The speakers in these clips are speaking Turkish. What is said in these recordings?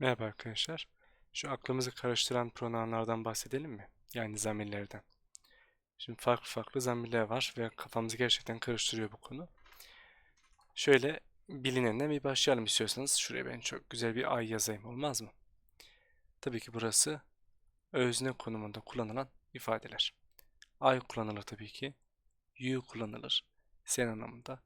Merhaba arkadaşlar. Şu aklımızı karıştıran pronounlardan bahsedelim mi? Yani zamirlerden. Şimdi farklı farklı zamirler var ve kafamızı gerçekten karıştırıyor bu konu. Şöyle bilinenden bir başlayalım istiyorsanız. Şuraya ben çok güzel bir ay yazayım olmaz mı? Tabii ki burası özne konumunda kullanılan ifadeler. I kullanılır tabii ki. You kullanılır. Sen anlamında.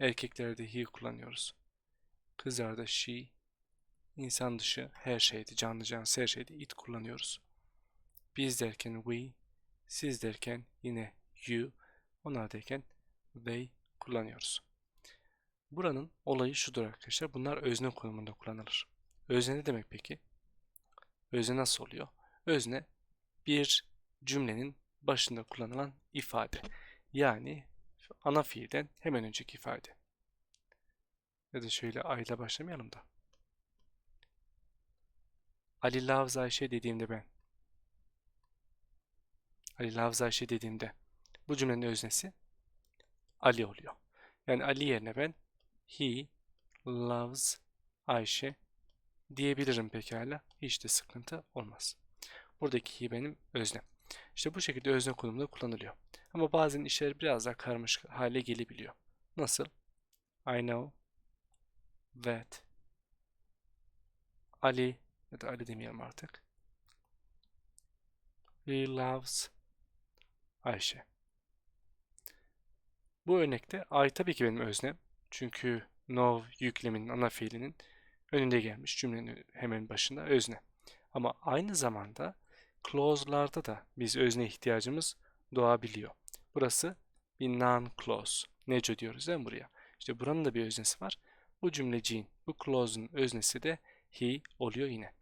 Erkeklerde he kullanıyoruz. Kızlarda she, İnsan dışı her şeydi, canlı cansız her şeydi it kullanıyoruz. Biz derken we, siz derken yine you, onlar derken they kullanıyoruz. Buranın olayı şudur arkadaşlar. Bunlar özne konumunda kullanılır. Özne ne demek peki? Özne nasıl oluyor? Özne bir cümlenin başında kullanılan ifade. Yani ana fiilden hemen önceki ifade. Ya da şöyle ayla başlamayalım da. Ali loves Ayşe dediğimde ben. Ali loves Ayşe dediğimde bu cümlenin öznesi Ali oluyor. Yani Ali yerine ben he loves Ayşe diyebilirim pekala. Hiç de sıkıntı olmaz. Buradaki he benim öznem. İşte bu şekilde özne konumunda kullanılıyor. Ama bazen işler biraz daha karmaşık hale gelebiliyor. Nasıl? I know that Ali ya da demeyelim artık. He loves Ayşe. Bu örnekte I tabii ki benim öznem. Çünkü know yükleminin ana fiilinin önünde gelmiş cümlenin hemen başında özne. Ama aynı zamanda clause'larda da biz özne ihtiyacımız doğabiliyor. Burası bir non-clause. Neco diyoruz değil mi buraya? İşte buranın da bir öznesi var. Bu cümleciğin, bu clause'un öznesi de he oluyor yine.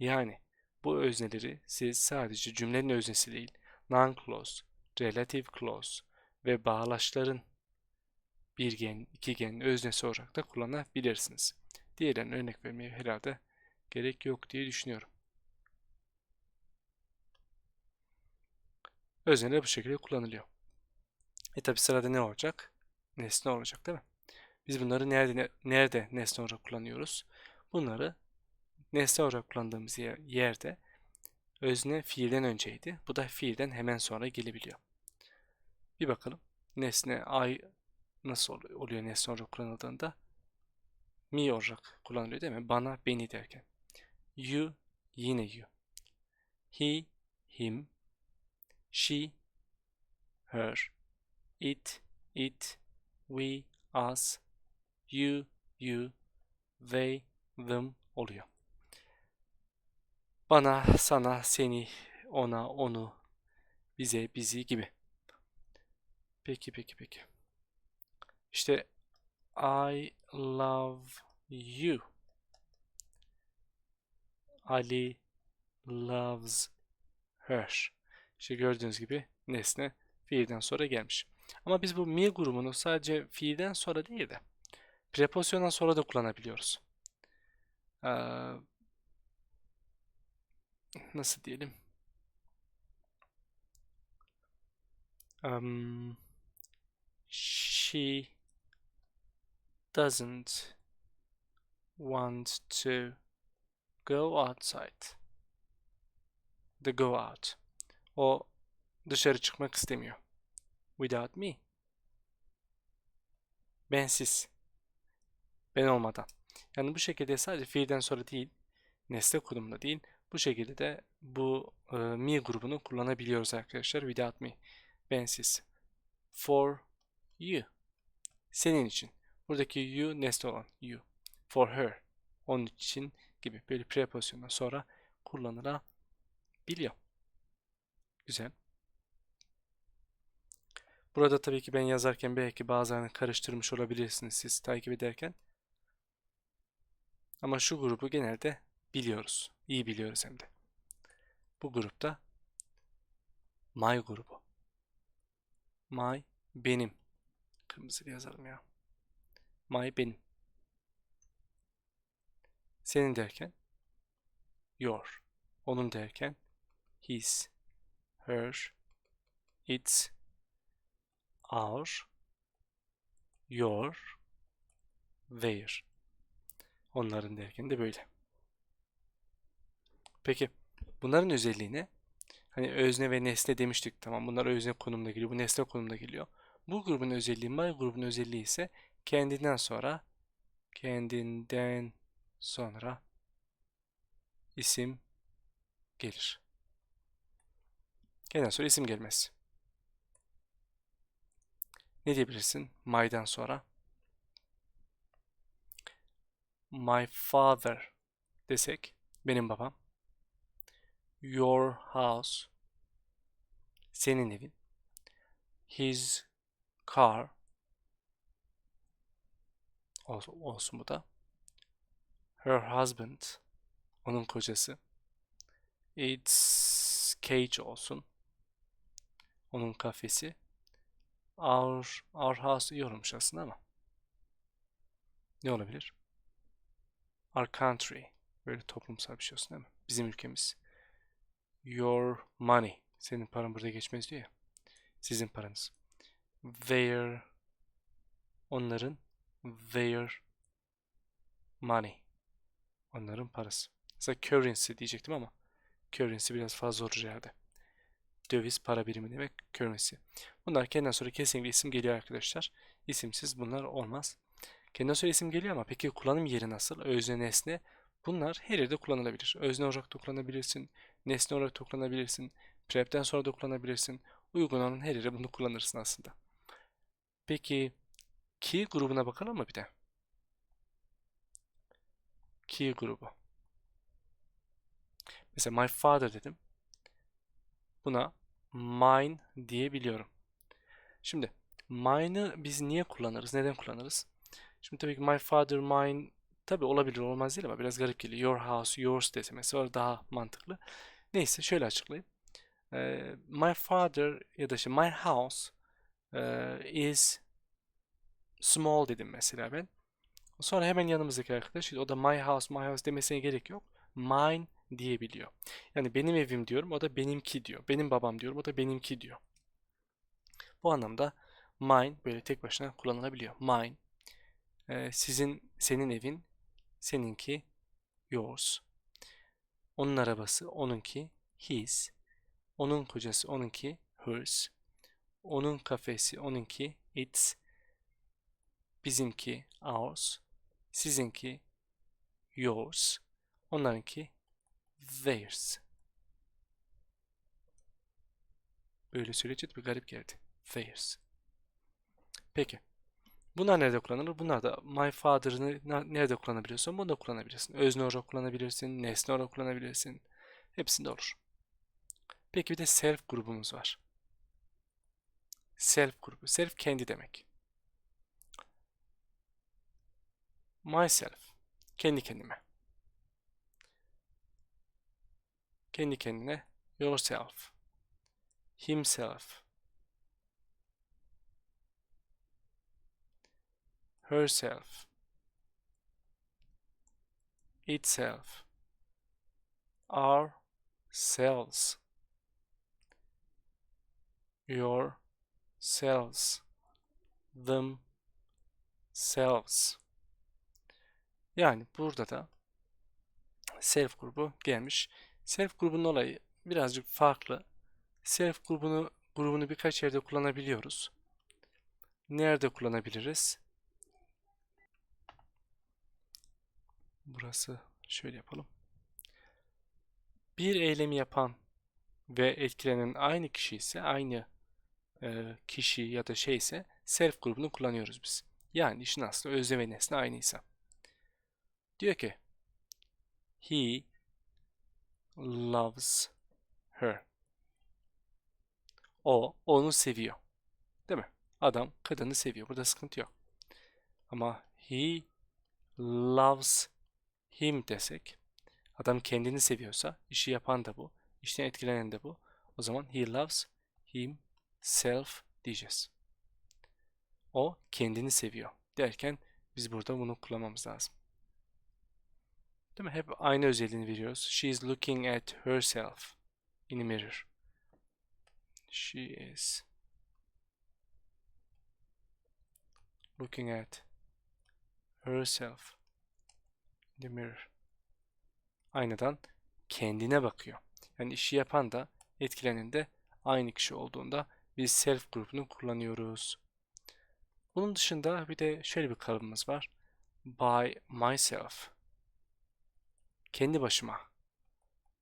Yani bu özneleri siz sadece cümlenin öznesi değil, non-clause, relative clause ve bağlaçların bir gen, iki gen öznesi olarak da kullanabilirsiniz. Diğerlerine örnek vermeye herhalde gerek yok diye düşünüyorum. Özneler bu şekilde kullanılıyor. E tabi sırada ne olacak? Nesne olacak değil mi? Biz bunları nerede, nerede nesne olarak kullanıyoruz? Bunları nesne olarak kullandığımız yerde özne fiilden önceydi. Bu da fiilden hemen sonra gelebiliyor. Bir bakalım. Nesne I nasıl oluyor nesne olarak kullanıldığında? Me olarak kullanılıyor değil mi? Bana, beni derken. You, yine you. He, him. She, her. It, it. We, us. You, you. They, them oluyor. Bana, sana, seni, ona, onu, bize, bizi gibi. Peki, peki, peki. İşte I love you. Ali loves her. İşte gördüğünüz gibi nesne fiilden sonra gelmiş. Ama biz bu me grubunu sadece fiilden sonra değil de prepozisyondan sonra da kullanabiliyoruz. Ee, nasıl diyelim? Um, she doesn't want to go outside. The go out. O dışarı çıkmak istemiyor. Without me. Bensiz. Ben olmadan. Yani bu şekilde sadece fiilden sonra değil, nesne konumunda değil, bu şekilde de bu e, me grubunu kullanabiliyoruz arkadaşlar. Without me. Bensiz. For you. Senin için. Buradaki you nesne olan you. For her. Onun için gibi böyle prepozisyondan sonra kullanılabiliyor. Güzel. Burada tabii ki ben yazarken belki bazen karıştırmış olabilirsiniz siz takip ederken. Ama şu grubu genelde biliyoruz. İyi biliyoruz hem de. Bu grupta my grubu. My benim. Kırmızı yazalım ya. My benim. Senin derken your. Onun derken his, her, its, our, your, their. Onların derken de böyle. Peki bunların özelliği ne? Hani özne ve nesne demiştik. Tamam bunlar özne konumuna geliyor. Bu nesne konumuna geliyor. Bu grubun özelliği my grubun özelliği ise kendinden sonra kendinden sonra isim gelir. Kendinden sonra isim gelmez. Ne diyebilirsin? My'dan sonra. My father desek benim babam. Your house senin evin. His car olsun, olsun bu da. Her husband onun kocası. It's cage olsun. Onun kafesi. Our, our house iyi aslında ama. Ne olabilir? Our country. Böyle toplumsal bir şey olsun değil mi? Bizim ülkemiz. Your money. Senin paran burada geçmez diyor ya. Sizin paranız. Their onların their money. Onların parası. Mesela currency diyecektim ama currency biraz fazla zor yerde. Döviz para birimi demek currency. Bunlar kendinden sonra kesinlikle isim geliyor arkadaşlar. İsimsiz bunlar olmaz. Kendinden sonra isim geliyor ama peki kullanım yeri nasıl? Özne, nesne. Bunlar her yerde kullanılabilir. Özne olarak da kullanabilirsin. Nesne olarak da kullanabilirsin. Prep'ten sonra da kullanabilirsin. Uygun olan her yere bunu kullanırsın aslında. Peki key grubuna bakalım mı bir de? Key grubu. Mesela my father dedim. Buna mine diyebiliyorum. Şimdi mine'ı biz niye kullanırız? Neden kullanırız? Şimdi tabii ki my father, mine tabii olabilir olmaz değil ama biraz garip geliyor. Your house, yours dese mesela daha mantıklı. Neyse şöyle açıklayayım. Ee, my father ya da işte my house e, is small dedim mesela ben. Sonra hemen yanımızdaki arkadaş o da my house, my house demesine gerek yok. Mine diyebiliyor. Yani benim evim diyorum, o da benimki diyor. Benim babam diyorum, o da benimki diyor. Bu anlamda mine böyle tek başına kullanılabiliyor. Mine, e, sizin, senin evin, seninki, yours. Onun arabası, onunki, his. Onun kocası, onunki, hers. Onun kafesi, onunki, its. Bizimki, ours. Sizinki, yours. Onlarınki, theirs. Böyle söyleyince bir garip geldi. Theirs. Peki. Bunlar nerede kullanılır? Bunlar da my father'ını nerede kullanabiliyorsun? Bunu da kullanabilirsin. Özne olarak kullanabilirsin. Nesne olarak kullanabilirsin. Hepsinde olur. Peki bir de self grubumuz var. Self grubu. Self kendi demek. Myself. Kendi kendime. Kendi kendine. Yourself. Himself. Herself. Itself. Ourselves. Yourselves. Themselves. Yani burada da self grubu gelmiş. Self grubunun olayı birazcık farklı. Self grubunu grubunu birkaç yerde kullanabiliyoruz. Nerede kullanabiliriz? Burası şöyle yapalım. Bir eylemi yapan ve etkilenen aynı kişi ise aynı e, kişi ya da şey ise self grubunu kullanıyoruz biz. Yani işin aslı özne ve nesne aynıysa. Diyor ki He loves her. O onu seviyor. Değil mi? Adam kadını seviyor. Burada sıkıntı yok. Ama he loves him desek adam kendini seviyorsa işi yapan da bu. işten etkilenen de bu. O zaman he loves himself diyeceğiz. O kendini seviyor derken biz burada bunu kullanmamız lazım. Değil mi? Hep aynı özelliğini veriyoruz. She is looking at herself in a mirror. She is looking at herself the mirror. Aynadan kendine bakıyor. Yani işi yapan da etkilenen de aynı kişi olduğunda biz self grubunu kullanıyoruz. Bunun dışında bir de şöyle bir kalıbımız var. By myself. Kendi başıma.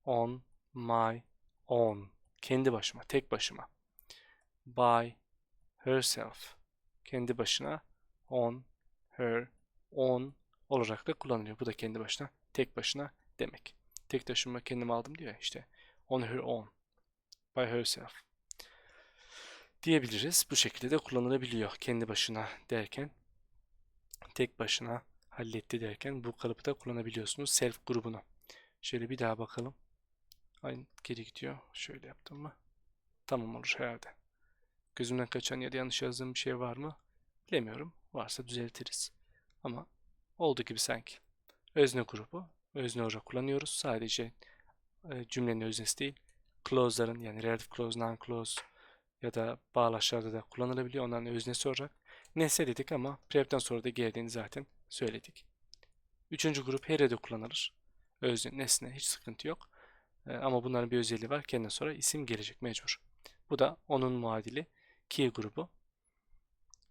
On my own. Kendi başıma, tek başıma. By herself. Kendi başına. On her own olarak da kullanılıyor. Bu da kendi başına, tek başına demek. Tek taşıma kendim aldım diyor işte. On her own. By herself. Diyebiliriz. Bu şekilde de kullanılabiliyor. Kendi başına derken tek başına halletti derken bu kalıbı da kullanabiliyorsunuz. Self grubunu. Şöyle bir daha bakalım. Aynı geri gidiyor. Şöyle yaptım mı? Tamam olur herhalde. Gözümden kaçan ya da yanlış yazdığım bir şey var mı? Bilemiyorum. Varsa düzeltiriz. Ama oldu gibi sanki. Özne grubu. Özne olarak kullanıyoruz. Sadece e, cümlenin öznesi değil. Clause'ların yani relative clause, non-clause ya da bağlaçlarda da kullanılabiliyor. Onların öznesi olarak. Nesne dedik ama prep'ten sonra da geldiğini zaten söyledik. Üçüncü grup her'e de kullanılır. Özne, nesne hiç sıkıntı yok. E, ama bunların bir özelliği var. Kendine sonra isim gelecek mecbur. Bu da onun muadili key grubu.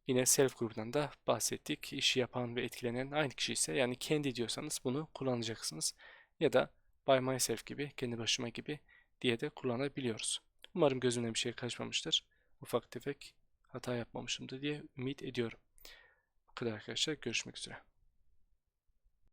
Yine self grubundan da bahsettik. İşi yapan ve etkilenen aynı kişi ise yani kendi diyorsanız bunu kullanacaksınız. Ya da by myself gibi, kendi başıma gibi diye de kullanabiliyoruz. Umarım gözümden bir şey kaçmamıştır. Ufak tefek hata yapmamışımdır diye ümit ediyorum. Bu kadar arkadaşlar. Görüşmek üzere.